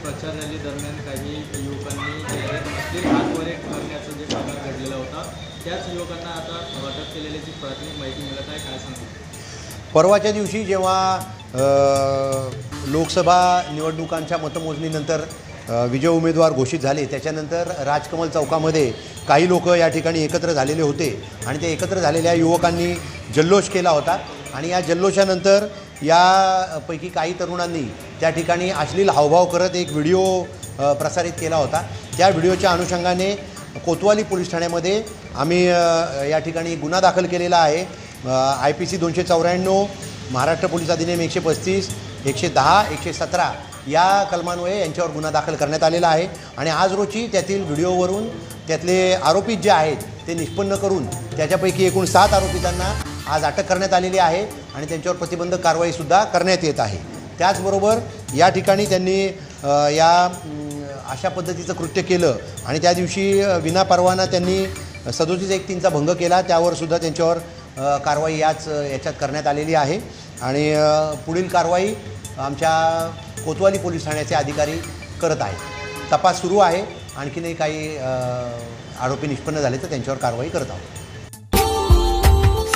प्रचार रॅली दरम्यान काही युवकांनी जे हातवारे करण्याचा जे प्रकार घडलेला होता त्याच युवकांना आता वाटप केलेली जी प्राथमिक माहिती मिळत आहे काय सांगतो परवाच्या दिवशी जेव्हा लोकसभा निवडणुकांच्या मतमोजणीनंतर विजय उमेदवार घोषित झाले त्याच्यानंतर राजकमल चौकामध्ये काही लोक या ठिकाणी एकत्र झालेले होते आणि ते एकत्र झालेल्या युवकांनी जल्लोष केला होता आणि या जल्लोषानंतर यापैकी काही तरुणांनी त्या ठिकाणी अश्लील हावभाव करत एक व्हिडिओ प्रसारित केला होता. त्या व्हिडिओच्या अनुषंगाने कोतवाली पोलीस ठाण्यामध्ये आम्ही या ठिकाणी गुन्हा दाखल केलेला आहे. आय पी सी दोनशे चौऱ्याण्णव महाराष्ट्र पोलीस अधिनियम एकशे पस्तीस एकशे दहा एकशे सतरा या कलमान्वये यांच्यावर गुन्हा दाखल करण्यात आलेला आहे. आणि आज रोजी त्यातील व्हिडिओवरून त्यातले आरोपी जे आहेत ते निष्पन्न करून त्याच्यापैकी एकूण सात आरोपितांना आज अटक करण्यात आलेली आहे आणि त्यांच्यावर प्रतिबंधक कारवाईसुद्धा करण्यात येत आहे. त्याचबरोबर या ठिकाणी त्यांनी या अशा पद्धतीचं कृत्य केलं आणि त्या दिवशी विनापरवाना त्यांनी सदोतीस एक तीनचा भंग केला. त्यावरसुद्धा त्यांच्यावर कारवाई याच याच्यात करण्यात आलेली आहे. आणि पुढील कारवाई आमच्या कोतवाली पोलीस ठाण्याचे अधिकारी करत आहेत. तपास सुरू आहे. आणखीनही काही आरोपी निष्पन्न झाले तर त्यांच्यावर कारवाई करत आहोत.